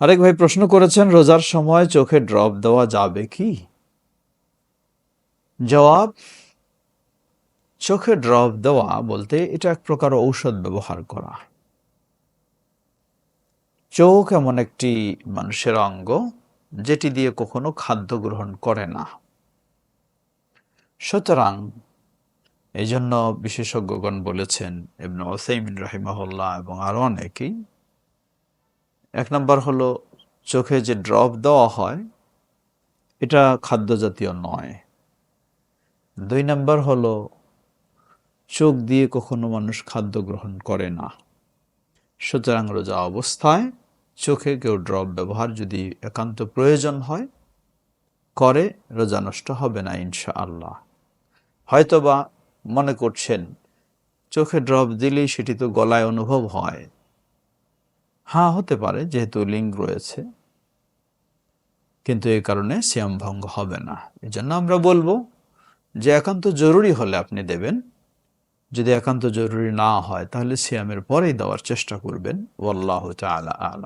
আরেক ভাই প্রশ্ন করেছেন, রোজার সময় চোখে ড্রপ দেওয়া যাবে কি? জবাব, চোখে ড্রপ দেওয়া বলতে এটা এক প্রকার ঔষধ ব্যবহার করা। চোখ এমন একটি মানুষের অঙ্গ যেটি দিয়ে কখনো খাদ্য গ্রহণ করে না। সুতরাং এই জন্য বিশেষজ্ঞগণ বলেছেন এমন ওসাইমিন রাহিমাহুল্লাহ এবং আরও অনেকেই এক নম্বর হলো চোখে যে ড্রপ দেওয়া হয়, এটা খাদ্য জাতীয় নয়। দুই নম্বর হলো চোখ দিয়ে কখনো মানুষ খাদ্য গ্রহণ করে না। সুতরাং রোজা অবস্থায় চোখে কেউ ড্রপ ব্যবহার যদি একান্ত প্রয়োজন হয়, করে রোজা নষ্ট হবে না ইনশা আল্লাহ হয়তোবা মনে করছেন, চোখে ড্রপ দিলেই সেটি তো গলায় অনুভব হয়। হ্যাঁ হতে পারে, যেহেতু লিঙ্ক রয়েছে। কিন্তু এই কারণে সিয়াম ভঙ্গ হবে না। এই জন্য আমরা বলব যে একান্ত জরুরি হলে আপনি দেবেন। যদি একান্ত জরুরি না হয়, তাহলে সিয়ামের পরেই দেওয়ার চেষ্টা করবেন। ওল্লাহ আলা আলাম।